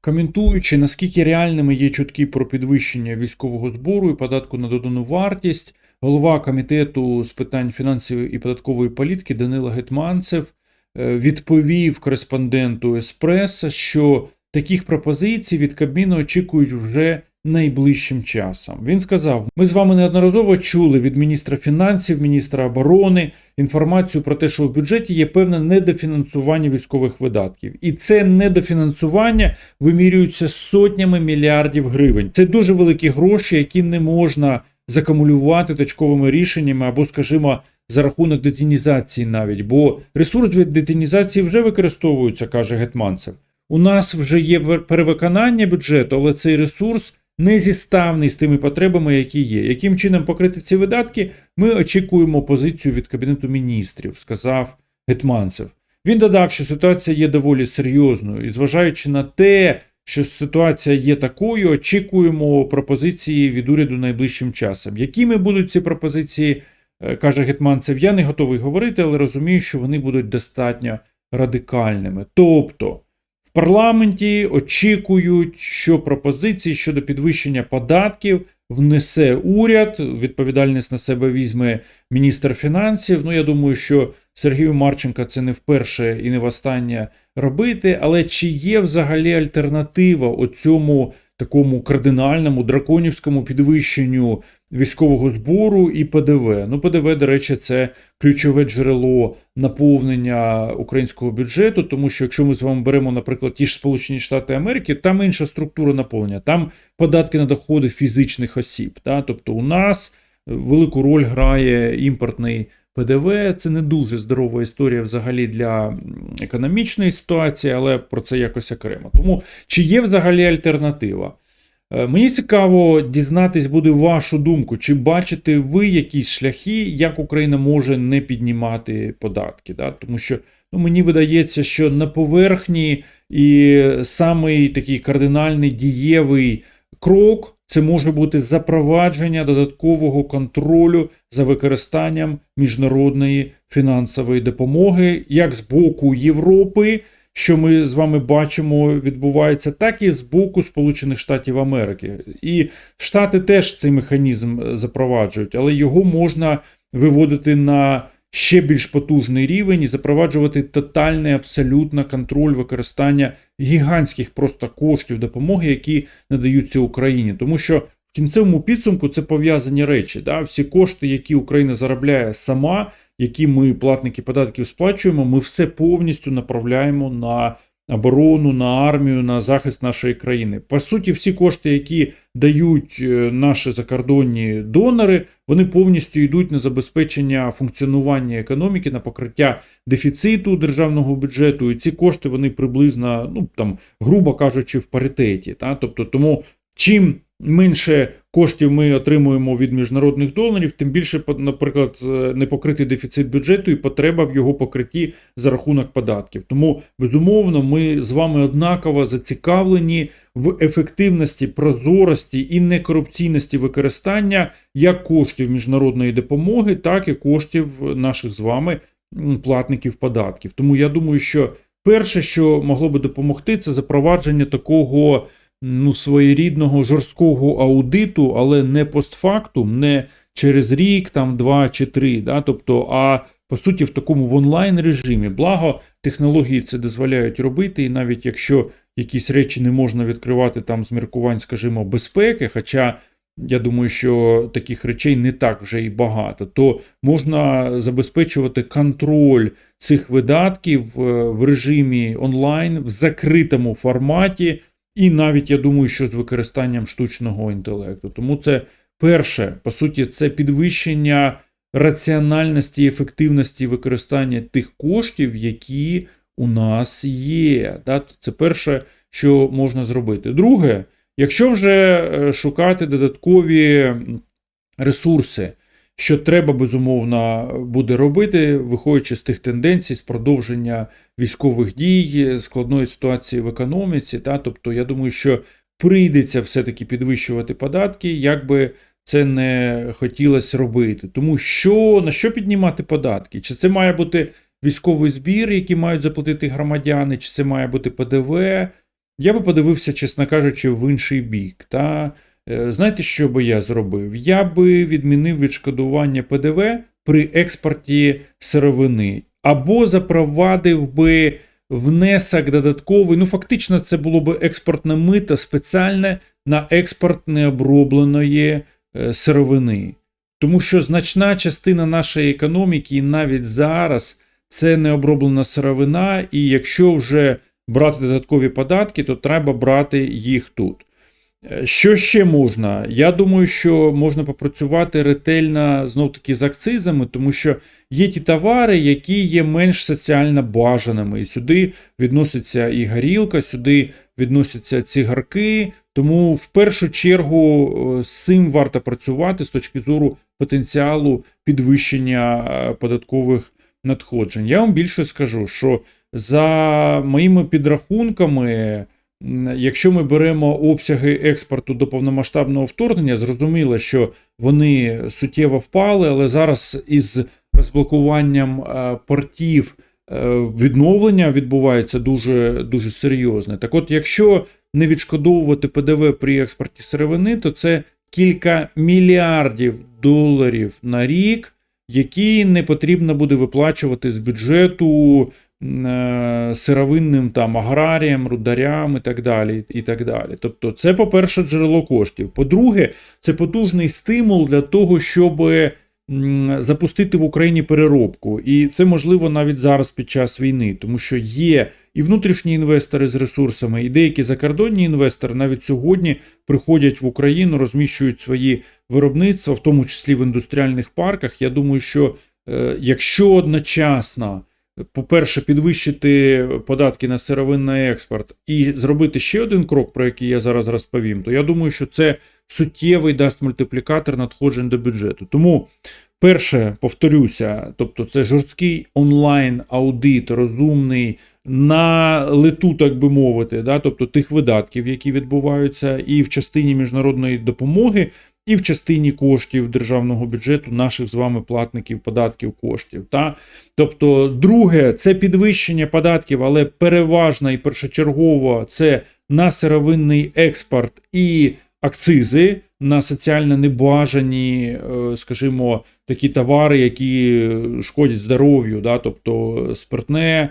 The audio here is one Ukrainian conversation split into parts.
коментуючи, наскільки реальними є чутки про підвищення військового збору і податку на додану вартість, голова комітету з питань фінансової і податкової політики Данила Гетманцев е, відповів кореспонденту Еспреса, що таких пропозицій від Кабміну очікують вже найближчим часом. Він сказав: ми з вами неодноразово чули від міністра фінансів, міністра оборони інформацію про те, що в бюджеті є певне недофінансування військових видатків, і це недофінансування вимірюється сотнями мільярдів гривень. Це дуже великі гроші, які не можна закумулювати точковими рішеннями або, скажімо, за рахунок детінізації навіть, бо ресурс від детінізації вже використовується, каже Гетманцев. У нас вже є перевиконання бюджету, але цей ресурс не зіставний з тими потребами, які є. Яким чином покрити ці видатки? Ми очікуємо позицію від Кабінету міністрів, сказав Гетманцев. Він додав, що ситуація є доволі серйозною, і зважаючи на те, що ситуація є такою, очікуємо пропозиції від уряду найближчим часом. Якими будуть ці пропозиції, е, каже Гетманцев, я не готовий говорити, але розумію, що вони будуть достатньо радикальними. Тобто. В парламенті очікують, що пропозиції щодо підвищення податків внесе уряд. Відповідальність на себе візьме міністр фінансів. Ну, я думаю, що Сергію Марченка це не вперше і не востаннє робити. Але чи є взагалі альтернатива оцьому такому кардинальному драконівському підвищенню військового збору і ПДВ? Ну, ПДВ, до речі, це ключове джерело наповнення українського бюджету, тому що якщо ми з вами беремо, наприклад, ті ж Сполучені Штати Америки, там інша структура наповнення, там податки на доходи фізичних осіб. Та? Тобто у нас велику роль грає імпортний ПДВ. Це не дуже здорова історія взагалі для економічної ситуації, але про це якось окремо. Тому чи є взагалі альтернатива? Е, Мені цікаво дізнатись буде вашу думку, чи бачите ви якісь шляхи, як Україна може не піднімати податки. Да? Тому що ну, мені видається, що на поверхні і самий такий кардинальний дієвий крок це може бути запровадження додаткового контролю за використанням міжнародної фінансової допомоги, як з боку Європи що ми з вами бачимо, відбувається, так і з боку Сполучених Штатів Америки. І Штати теж цей механізм е, запроваджують, але його можна виводити на ще більш потужний рівень і запроваджувати тотальний абсолютно контроль використання гігантських просто коштів допомоги, які надаються Україні, тому що. В кінцевому підсумку це пов'язані речі. Да? Всі кошти, які Україна заробляє сама, які ми, платники податків, сплачуємо, ми все повністю направляємо на оборону, на армію, на захист нашої країни. По суті, всі кошти, які дають е, наші закордонні донори, вони повністю йдуть на забезпечення функціонування економіки, на покриття дефіциту державного бюджету. І ці кошти вони приблизно, ну там, грубо кажучи, в паритеті. Та? Тобто, тому чим менше коштів ми отримуємо від міжнародних донорів, тим більше, наприклад, непокритий дефіцит бюджету і потреба в його покритті за рахунок податків. Тому, безумовно, ми з вами однаково зацікавлені в ефективності, прозорості і некорупційності використання як коштів міжнародної допомоги, так і коштів наших з вами платників податків. Тому я думаю, що перше, що могло би допомогти, це запровадження такого ну, своєрідного жорсткого аудиту, але не постфактум, не через рік, там два чи три. Да? Тобто, а по суті, в такому в онлайн режимі. Благо, технології це дозволяють робити, і навіть якщо якісь речі не можна відкривати там з міркувань, скажімо, безпеки, хоча. Я думаю, що таких речей не так вже і багато, то можна забезпечувати контроль цих видатків е, в режимі онлайн в закритому форматі, і навіть я думаю, що з використанням штучного інтелекту. Тому це перше, по суті, це підвищення раціональності і ефективності використання тих коштів, які у нас є. Це перше, що можна зробити. Друге, якщо вже е, шукати додаткові ресурси, що треба безумовно буде робити, виходячи з тих тенденцій, з продовження військових дій, складної ситуації в економіці. Та? Тобто, я думаю, що прийдеться все-таки підвищувати податки, як би це не хотілося робити. Тому що на що піднімати податки? Чи це має бути військовий збір, який мають заплатити громадяни, чи це має бути ПДВ? я би подивився, чесно кажучи, в інший бік. Та знаєте, що би я зробив? Я би відмінив відшкодування ПДВ при експорті сировини, або запровадив би внесок додатковий. Ну, фактично, це було би експортне мито спеціальне на експорт необробленої е, сировини. Тому що значна частина нашої економіки, і навіть зараз, це необроблена сировина, і якщо вже брати додаткові податки, то треба брати їх тут. Е, Що ще можна? Я думаю, що можна попрацювати ретельно знов таки з акцизами, тому що є ті товари, які є менш соціально бажаними. І сюди відноситься і горілка, сюди відносяться цигарки. Тому в першу чергу е, з цим варто працювати з точки зору потенціалу підвищення е, податкових надходжень. Я вам більше скажу, що за моїми підрахунками, якщо ми беремо обсяги експорту до повномасштабного вторгнення, зрозуміло, що вони суттєво впали, але зараз із розблокуванням е, портів е, відновлення відбувається дуже, дуже серйозне. Так от, якщо не відшкодовувати ПДВ при експорті сировини, то це кілька мільярдів доларів на рік, які не потрібно буде виплачувати з бюджету сировинним там аграріям, рударям і так далі. І так далі. Тобто, це, по-перше, джерело коштів. По-друге, це потужний стимул для того, щоб запустити в Україні переробку. І це можливо навіть зараз під час війни, тому що є і внутрішні інвестори з ресурсами, і деякі закордонні інвестори навіть сьогодні приходять в Україну, розміщують свої виробництва, в тому числі в індустріальних парках. Я думаю, що е, якщо одночасно, по-перше, підвищити податки на сировинний експорт і зробити ще один крок, про який я зараз розповім, то я думаю, що це суттєвий дасть мультиплікатор надходжень до бюджету. Тому. Перше, повторюся, тобто це жорсткий онлайн аудит, розумний на лету, так би мовити, да, тобто тих видатків, які відбуваються, і в частині міжнародної допомоги, і в частині коштів державного бюджету, наших з вами платників податків коштів. Та? Тобто, друге, це підвищення податків, але переважно і першочергово це на сировинний експорт і акцизи на соціально небажані, е, скажімо, такі товари, які шкодять здоров'ю, да, тобто спиртне,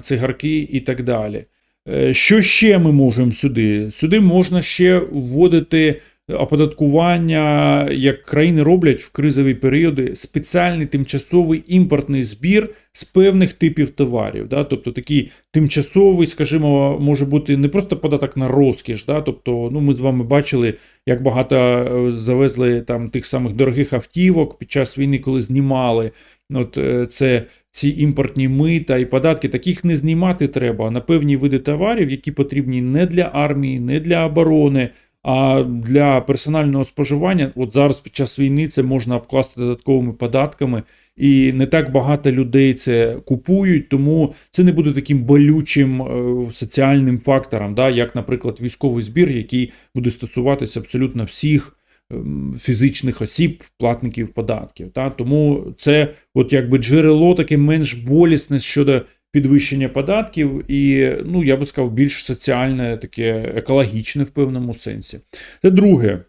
цигарки і так далі. Е, Що ще ми можемо сюди? Сюди можна ще вводити оподаткування, як країни роблять в кризові періоди, спеціальний тимчасовий імпортний збір з певних типів товарів. Да? Тобто такий тимчасовий, скажімо, може бути не просто податок на розкіш. Да? Тобто, ну, ми з вами бачили, як багато е, завезли там тих самих дорогих автівок під час війни, коли знімали. От е, це ці імпортні мита і податки, таких не знімати треба на певні види товарів, які потрібні не для армії, не для оборони, а для персонального споживання. От зараз під час війни це можна обкласти додатковими податками, і не так багато людей це купують, тому це не буде таким болючим е, соціальним фактором, да, як, наприклад, військовий збір, який буде стосуватися абсолютно всіх ем, фізичних осіб, платників податків. Та? Тому це от якби джерело таке менш болісне щодо підвищення податків, і, ну, я би сказав, більш соціальне, таке екологічне в певному сенсі. Це друге.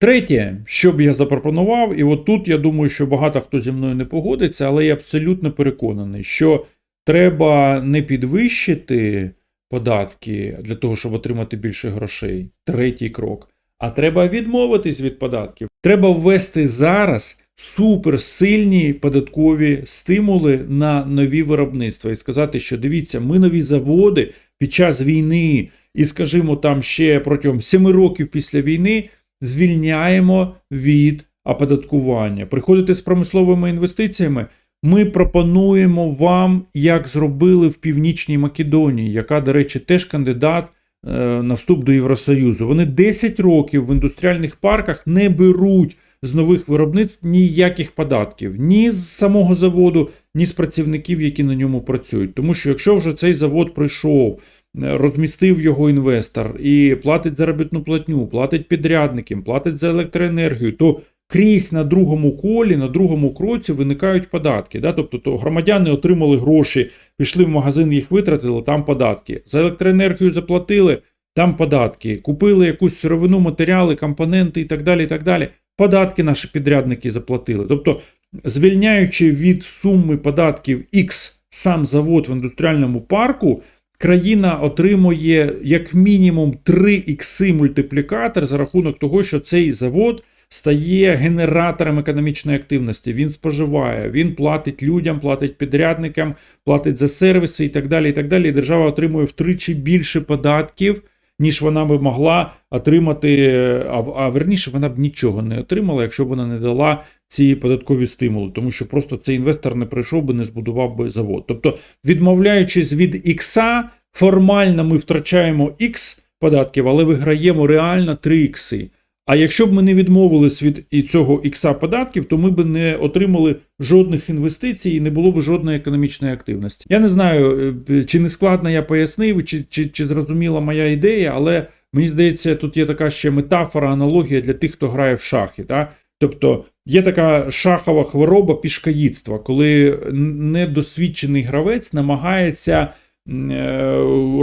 Третє, що б я запропонував, і от тут я думаю, що багато хто зі мною не погодиться, але я абсолютно переконаний, що треба не підвищити податки для того, щоб отримати більше грошей. Третій крок. А треба відмовитись від податків. Треба ввести зараз суперсильні податкові стимули на нові виробництва і сказати, що дивіться, ми нові заводи під час війни, і, скажімо, там ще протягом 7 років після війни звільняємо від оподаткування. Приходите з промисловими інвестиціями. Ми пропонуємо вам, як зробили в Північній Македонії, яка, до речі, теж кандидат е, на вступ до Євросоюзу. Вони 10 років в індустріальних парках не беруть з нових виробництв ніяких податків, ні з самого заводу, ні з працівників, які на ньому працюють. Тому що якщо вже цей завод прийшов, е, розмістив його інвестор і платить заробітну платню, платить підрядникам, платить за електроенергію, то крізь на другому колі, на другому кроці виникають податки. Да? Тобто то громадяни отримали гроші, пішли в магазин, їх витратили, там податки. За електроенергію заплатили, там податки. Купили якусь сировину, матеріали, компоненти і так далі. і так далі. Податки наші підрядники заплатили. Тобто, звільняючи від суми податків X сам завод в індустріальному парку, країна отримує як мінімум 3 ікси мультиплікатор за рахунок того, що цей завод стає генератором економічної активності. Він споживає, він платить людям, платить підрядникам, платить за сервіси і так далі. І так далі. І держава отримує втричі більше податків. Ніж вона би могла отримати, а, а верніше, вона б нічого не отримала, якщо б вона не дала ці податкові стимули, тому що просто цей інвестор не прийшов би, не збудував би завод. Тобто, відмовляючись від ікса, формально ми втрачаємо X податків, але виграємо реально 3 ікси. А якщо б ми не відмовились від цього ікса податків, то ми б не отримали жодних інвестицій і не було б жодної економічної активності. Я не знаю, е, чи не складно я пояснив, чи, чи, чи зрозуміла моя ідея, але мені здається, тут є така ще метафора, аналогія для тих, хто грає в шахи. Та? Тобто є така шахова хвороба пішкаїдства, коли недосвідчений гравець намагається е,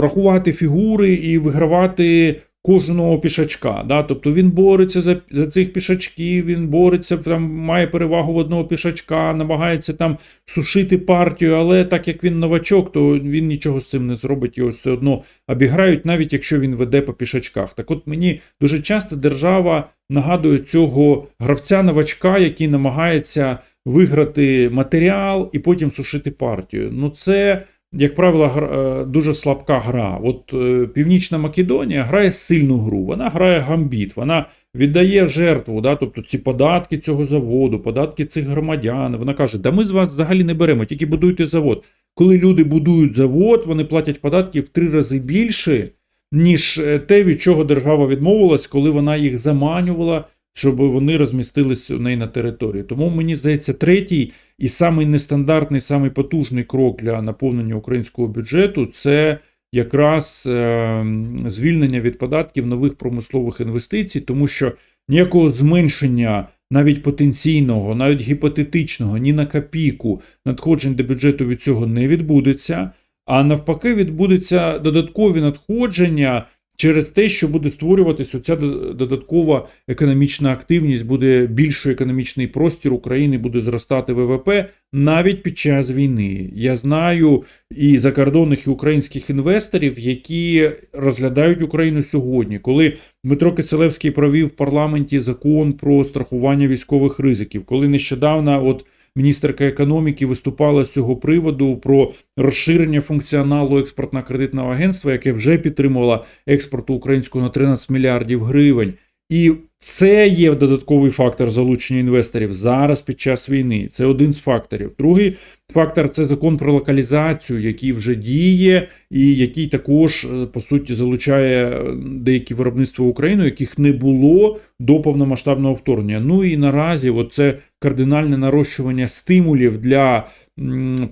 рахувати фігури і вигравати кожного пішачка. Да? Тобто він бореться за за цих пішачків, він бореться, там має перевагу в одного пішачка, намагається там сушити партію, але так як він новачок, то він нічого з цим не зробить, його все одно обіграють, навіть якщо він веде по пішачках. Так от мені дуже часто держава нагадує цього гравця-новачка, який намагається виграти матеріал і потім сушити партію. Ну це як правило, е, дуже слабка гра. От е, Північна Македонія грає сильну гру, вона грає гамбіт, вона віддає жертву, да, тобто ці податки цього заводу, податки цих громадян. Вона каже, да ми з вас взагалі не беремо, тільки будуйте завод. Коли люди будують завод, вони платять податки в три рази більше, ніж е, те, від чого держава відмовилась, коли вона їх заманювала, щоб вони розмістились у неї на території. Тому мені здається, третій. І самий нестандартний, самий потужний крок для наповнення українського бюджету це якраз е, звільнення від податків нових промислових інвестицій, тому що ніякого зменшення навіть потенційного, навіть гіпотетичного, ні на копійку надходжень до бюджету від цього не відбудеться. А навпаки, відбудуться додаткові надходження Через те, що буде створюватися оця додаткова економічна активність, буде більший економічний простір України, буде зростати ВВП навіть під час війни. Я знаю і закордонних і українських інвесторів, які розглядають Україну сьогодні, коли Дмитро Киселевський провів в парламенті закон про страхування військових ризиків, коли нещодавно от міністерка економіки виступала з цього приводу про розширення функціоналу експортно-кредитного агентства, яке вже підтримувало експорту українського на 13 мільярдів гривень. І це є додатковий фактор залучення інвесторів зараз під час війни. Це один з факторів. Другий фактор це закон про локалізацію, який вже діє, і який також е, по суті залучає е, деякі виробництва України, яких не було до повномасштабного вторгнення. Ну і наразі, це кардинальне нарощування стимулів для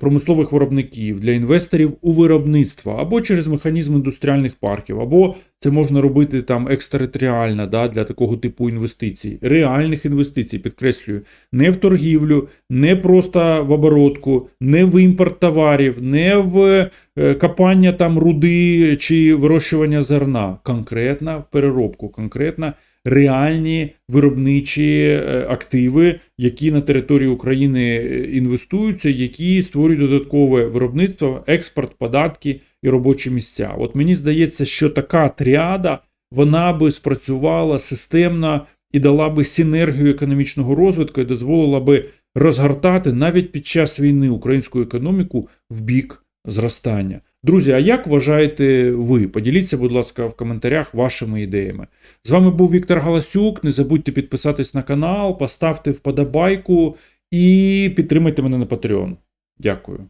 промислових виробників, для інвесторів у виробництво, або через механізм індустріальних парків, або це можна робити там екстериторіально да, для такого типу інвестицій, реальних інвестицій, підкреслюю, не в торгівлю, не просто в оборотку, не в імпорт товарів, не в е, копання там руди чи вирощування зерна, конкретна переробку, конкретна реальні виробничі е, активи, які на території України е, інвестуються, які створюють додаткове виробництво, експорт, податки і робочі місця. От мені здається, що така тріада вона би спрацювала системно і дала би синергію економічного розвитку і дозволила би розгортати навіть під час війни українську економіку в бік зростання. Друзі, а як вважаєте ви? Поділіться, будь ласка, в коментарях вашими ідеями. З вами був Віктор Галасюк. Не забудьте підписатись на канал, поставте вподобайку і підтримайте мене на Patreon. Дякую.